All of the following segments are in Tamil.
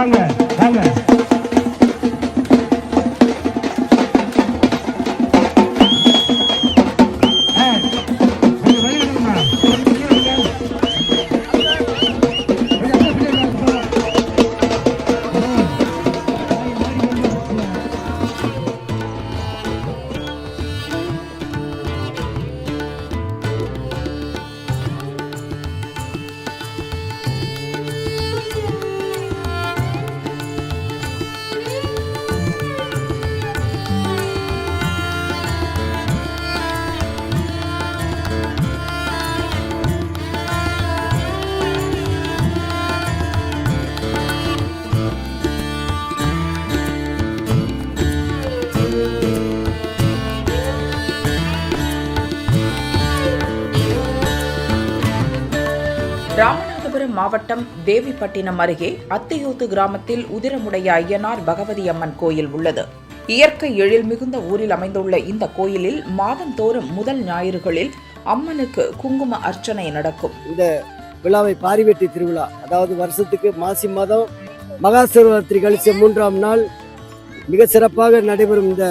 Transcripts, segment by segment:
வாங்க. ராமநாதபுரம் மாவட்டம் தேவிப்பட்டினம் அருகே அத்தியூத்து கிராமத்தில் உதிரமுடைய ஐயனார் பகவதி அம்மன் கோயில் உள்ளது. இயற்கை எழில் மிகுந்த ஊரில் அமைந்துள்ள இந்த கோயிலில் மாதந்தோறும் முதல் ஞாயிறுகளில் அம்மனுக்கு குங்கும அர்ச்சனை நடக்கும். இந்த விழாவை பாரிவெட்டி திருவிழா அதாவது வருஷத்துக்கு மாசி மாதம் மகா சிவராத்திரி கழிச்ச மூன்றாம் நாள் மிக சிறப்பாக நடைபெறும் இந்த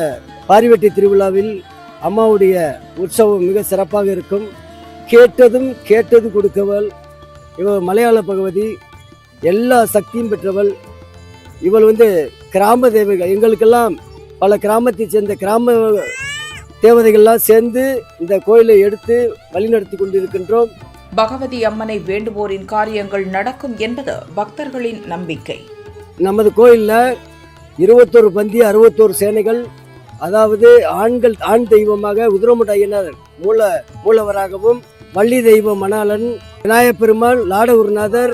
பாரிவெட்டி திருவிழாவில் அம்மாவுடைய உற்சவம் மிக சிறப்பாக இருக்கும். கேட்டதும் கேட்டது கொடுக்கவள் இவள் மலையாள பகவதி எல்லா சக்தியும் பெற்றவள். இவள் வந்து கிராம தேவதைகள் எங்களுக்கெல்லாம் பல கிராமத்தைச் சேர்ந்த கிராம தேவதைகள்லாம் சேர்ந்து இந்த கோயிலை எடுத்து வழிநடத்தி கொண்டிருக்கின்றோம். பகவதி அம்மனை வேண்டுவோரின் காரியங்கள் நடக்கும் என்பது பக்தர்களின் நம்பிக்கை. நமது கோயிலில் இருபத்தோரு பந்தி அறுபத்தோரு சேனைகள் அதாவது ஆண்கள் ஆண் தெய்வமாக உதிரமுட ஐயனார் மூல மூலவராகவும் வள்ளி தெய்வம் மணாளன் விநாயகப் பெருமான் லாடகுருநாதர்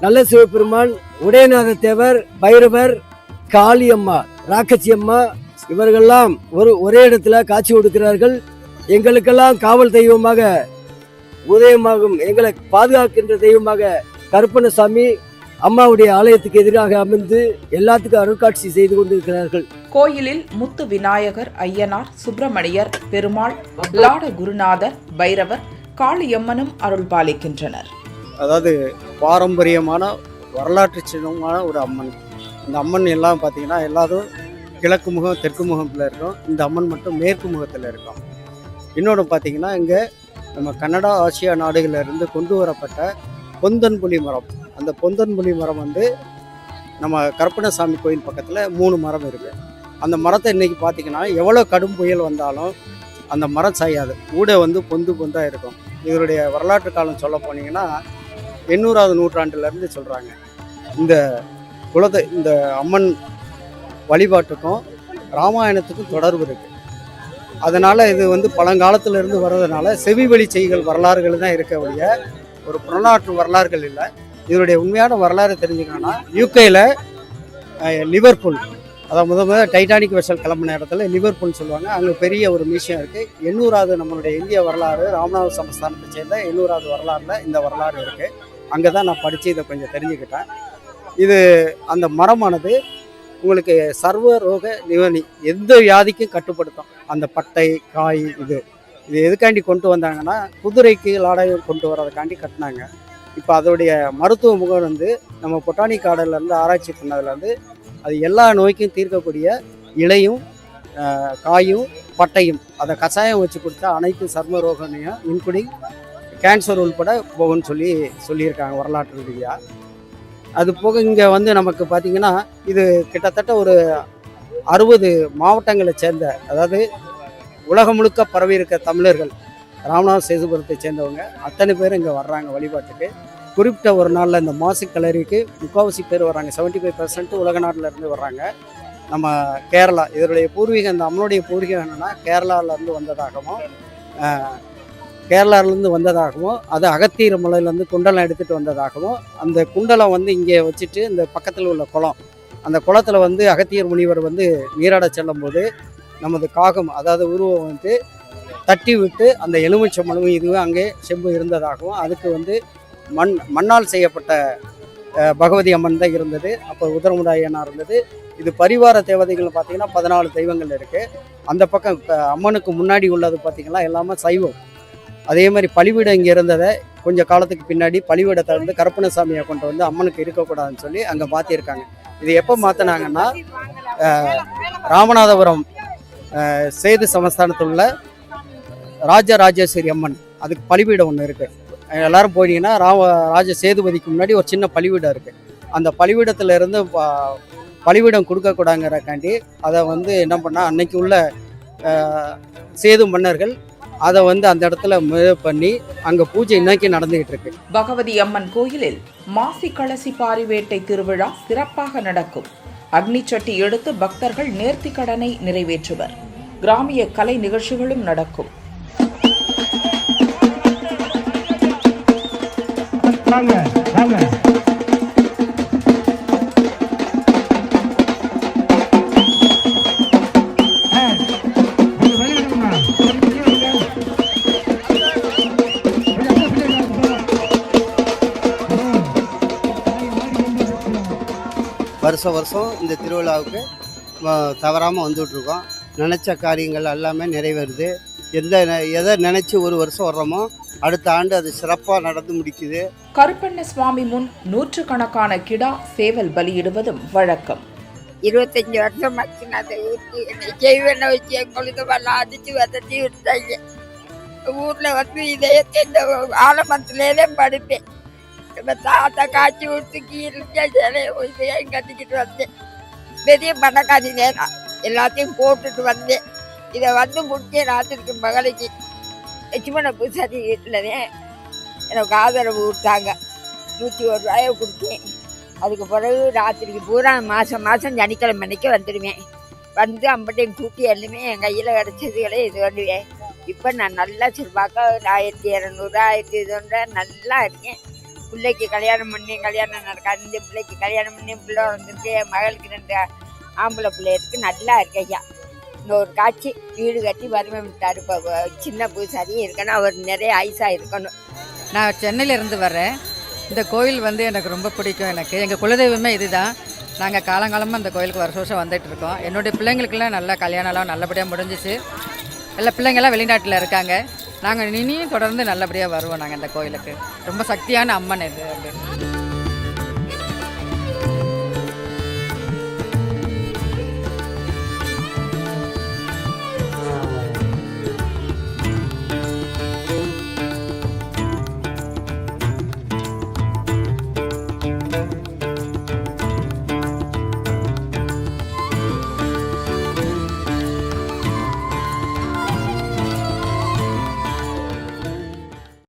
நல்ல சிவபெருமான் உடையநாத தேவர் பைரவர் காளியம்மா ராக்கச்சி அம்மா இவர்கள்லாம் ஒரு ஒரே இடத்துல காட்சி கொடுக்கிறார்கள். எங்களுக்கெல்லாம் காவல் தெய்வமாக உதயமாகும் எங்களை பாதுகாக்கின்ற தெய்வமாக கருப்பணசாமி அம்மாவுடைய ஆலயத்துக்கு எதிராக அமர்ந்து எல்லாத்துக்கும் அருட்காட்சி செய்து கொண்டிருக்கிறார்கள். கோயிலில் முத்து விநாயகர் ஐயனார் சுப்பிரமணியர் பெருமாள் லாட குருநாதர் பைரவர் காளியம்மனும் அருள் பாலிக்கின்றனர் அதாவது பாரம்பரியமான வரலாற்று சின்னமான ஒரு அம்மன். இந்த அம்மன் எல்லாம் பார்த்தீங்கன்னா எல்லாரும் கிழக்கு முகம் தெற்கு முகத்தில் இருக்கும். இந்த அம்மன் மட்டும் மேற்கு முகத்தில் இருக்கும். இன்னொன்று பார்த்தீங்கன்னா இங்கே நம்ம கனடா ஆசியா நாடுகளில் இருந்து கொண்டு வரப்பட்ட பொந்தன் புலி மரம். அந்த பொந்தன் புலி மரம் வந்து நம்ம கருப்பணசாமி கோயில் பக்கத்தில் மூணு மரம் இருக்குது அந்த மரத்தை இன்றைக்கி பார்த்தீங்கன்னா எவ்வளோ கடும் புயல் வந்தாலும் அந்த மரம் சாயாது. ஊட வந்து பொந்து பொந்தாக இருக்கும். இதனுடைய வரலாற்று காலம் சொல்ல போனீங்கன்னா எண்ணூறாவது நூற்றாண்டுலேருந்து சொல்கிறாங்க இந்த குலத்தை இந்த அம்மன் வழிபாட்டுக்கும் ராமாயணத்துக்கும் தொடர்பு இருக்குது அதனால் இது வந்து பழங்காலத்திலிருந்து வர்றதுனால செவி வழி செய்கள் வரலாறுகள் தான் இருக்க ஒழிய ஒரு புறநாற்று வரலாறுகள் இல்லை. இதனுடைய உண்மையான வரலாறு தெரிஞ்சுக்கணும்னா யூகேயில் லிவர்பூல் அதான் முத முதல் டைட்டானிக் வெசல் கிளம்பின இடத்துல லிவர்பூல்னு சொல்லுவாங்க. அங்கே பெரிய ஒரு மியூசியம் இருக்குது எண்ணூறாவது நம்மளுடைய இந்திய வரலாறு ராமநாத சமஸ்தானத்தை சேர்ந்த எண்ணூறாவது வரலாறுல இந்த வரலாறு இருக்குது அங்கே தான் நான் படித்து இதை கொஞ்சம் தெரிஞ்சுக்கிட்டேன். இது அந்த மரமானது உங்களுக்கு சர்வ ரோக நிவர்ணி எந்த வியாதிக்கும் கட்டுப்படுத்தும். அந்த பட்டை காய் இது. இது எதுக்காண்டி கொண்டு வந்தாங்கன்னா குதிரைக்கு லாடகம் கொண்டு வர்றதுக்காண்டி கட்டினாங்க. இப்போ அதோடைய மருத்துவ முகம் வந்து நம்ம பொட்டானிக் கார்டன்லேருந்து ஆராய்ச்சி பண்ணதுலேருந்து அது எல்லா நோய்க்கும் தீர்க்கக்கூடிய இலையும் காயும் பட்டையும். அதை கஷாயம் வச்சு கொடுத்தா அனைத்து சர்ம ரோகனையும் இன்க்ளூடிங் கேன்சர் உள்பட போகும்னு சொல்லி சொல்லியிருக்காங்க வரலாற்று ரீதியாக அது போக இங்கே வந்து நமக்கு பார்த்தீங்கன்னா இது கிட்டத்தட்ட ஒரு அறுபது மாவட்டங்களை சேர்ந்த அதாவது உலகம் முழுக்க பரவி இருக்க தமிழர்கள் ராமநாத சேதுபுரத்தை சேர்ந்தவங்க அத்தனை பேர் இங்கே வர்றாங்க வழிபாட்டுக்கு. குறிப்பிட்ட ஒரு நாளில் இந்த மாசு கலரிக்கு முக்கால்வாசி பேர் வராங்க 75% ஃபைவ் பர்சன்ட் உலக நாட்டிலேருந்து வர்றாங்க. நம்ம கேரளா இதனுடைய பூர்வீகம் இந்த அம்மனுடைய பூர்வீகம் என்னென்னா கேரளாவிலேருந்து வந்ததாகவும் கேரளாவிலேருந்து வந்ததாகவும் அது அகத்தீர மலையிலேருந்து குண்டலம் எடுத்துகிட்டு வந்ததாகவும் அந்த குண்டலம் வந்து இங்கே வச்சுட்டு இந்த பக்கத்தில் உள்ள குளம் அந்த குளத்தில் வந்து அகத்தியர் முனிவர் வந்து நீராட செல்லும்போது நமது காகம் அதாவது உருவம் வந்து தட்டி விட்டு அந்த எலுமிச்சம்பழமும் இதுவும் அங்கே செம்பு இருந்ததாகவும் அதுக்கு வந்து மண் மண்ணால் செய்யப்பட்ட பகவதி அம்மன் தான் இருந்தது. அப்போ உதரமுடாயனா இருந்தது. இது பரிவார தேவதைகள் பார்த்திங்கன்னா பதினாலு தெய்வங்கள் இருக்குது அந்த பக்கம் அம்மனுக்கு முன்னாடி உள்ளது பார்த்திங்கன்னா எல்லாமே சைவம். அதே மாதிரி பலிபீடம் இங்கே இருந்ததை கொஞ்சம் காலத்துக்கு பின்னாடி பழிவீடத்தை வந்து கருப்பணசாமியை கொண்டு வந்து அம்மனுக்கு இருக்கக்கூடாதுன்னு சொல்லி அங்கே மாற்றிருக்காங்க இது எப்போ மாற்றினாங்கன்னா ராமநாதபுரம் சேது சமஸ்தானத்தில் உள்ள ராஜராஜேஸ்வரி அம்மன். அதுக்கு பழிவீடம் ஒன்று இருக்குது எல்லாரும் போனீங்கன்னா ராம ராஜ சேதுபதிக்கு முன்னாடி ஒரு சின்ன பழிவிடம் இருக்குது அந்த பலிபீடத்துல இருந்து ப- கொடுக்கக்கூடாங்கிறக்காண்டி அதை வந்து என்ன பண்ணால் அன்னைக்கு உள்ள சேது மன்னர்கள் அதை வந்து அந்த இடத்துல இது பண்ணி அங்கே பூஜை இன்னைக்கு நடந்துகிட்டு இருக்கு. பகவதி அம்மன் கோயிலில் மாசி கலசி பாரிவேட்டை திருவிழா சிறப்பாக நடக்கும். அக்னி சட்டி எடுத்து பக்தர்கள் நேர்த்தி கடனை நிறைவேற்றுவர். கிராமிய கலை நிகழ்ச்சிகளும் நடக்கும். வாங்க. வருஷம் வருஷம் இந்த திருவிழாவுக்கு தவறாமல் வந்துட்டுருக்கோம். நினச்ச காரியங்கள் எல்லாமே நிறைவேறுது. எந்த எதை நினச்சி ஒரு வருஷம் வர்றோமோ அடுத்த ஆண்டு அது சிறப்பாக நடந்து முடிக்குது. கருப்பண்ண சுவாமி முன் நூற்றுக்கணக்கான கிடா சேவல் பலியிடுவதும் வழக்கம். இருபத்தஞ்சு வருஷம் ஆச்சு நான் அதை ஊற்றி என்னை செய்வனை வச்சு எங்களுக்கு எல்லாம் அடிச்சு வதச்சி விட்டாங்க. ஊர்ல வந்து இதயத்தை இந்த ஆலமரத்துலேயே படுப்பேன் இப்போ தாத்தா காய்ச்சி விட்டு கீழே சிலையை இதயம் கட்டிக்கிட்டு வந்தேன்? பெரிய பணக்காரி நேரம் எல்லாத்தையும் போட்டுட்டு வந்தேன். இதை வந்து முடிச்சேன் ராத்திரிக்கு மகளுக்கு லட்சுமண பூசாரி வீட்டிலனே எனக்கு ஆதரவு கொடுத்தாங்க. நூற்றி ஒரு ரூபாயை கொடுத்தேன். அதுக்கு பிறகு ராத்திரிக்கு பூரா மாதம் மாதம் சனிக்கிழமை அன்னைக்கு வந்துடுவேன். வந்து அம்பட்டையும் கூட்டி எல்லாமே என் கையில் கிடச்சதுகளே இது பண்ணுவேன். இப்போ நான் நல்லா செல்வாக்க ஆயிரத்தி இரநூறு ஆயிரத்தி இதுன்ற நல்லா இருக்கேன். பிள்ளைக்கு கல்யாணம் பண்ணி கல்யாணம் நடக்காது இந்த பிள்ளைக்கு கல்யாணம் பண்ணி பிள்ளை வந்துருக்கு என் மகளுக்கு ரெண்டு ஆம்பளை பிள்ளை இருக்குது நல்லா இருக்கு ஐயா. ஒரு காட்சி வீடு கட்டி வறுமை விட்டார். இப்போ சின்ன பூசாரியும் இருக்கணும். அவர் நிறைய ஐஸாக இருக்கணும். நான் சென்னையிலேருந்து வரேன் வர்றேன். இந்த கோயில் வந்து எனக்கு ரொம்ப பிடிக்கும் எனக்கு. எங்கள் குலதெய்வமே இதுதான். நாங்கள் காலங்காலமாக இந்த கோயிலுக்கு வருஷம் வருஷம் வந்துட்டு இருக்கோம். என்னுடைய பிள்ளைங்களுக்கெல்லாம் நல்லா கல்யாணம்லாம் நல்லபடியாக முடிஞ்சிச்சு. எல்லா பிள்ளைங்கள்லாம் வெளிநாட்டில் இருக்காங்க. நாங்கள் இனியும் தொடர்ந்து நல்லபடியாக வருவோம் நாங்கள் இந்த கோயிலுக்கு. ரொம்ப சக்தியான அம்மன் இது அப்படின்னு.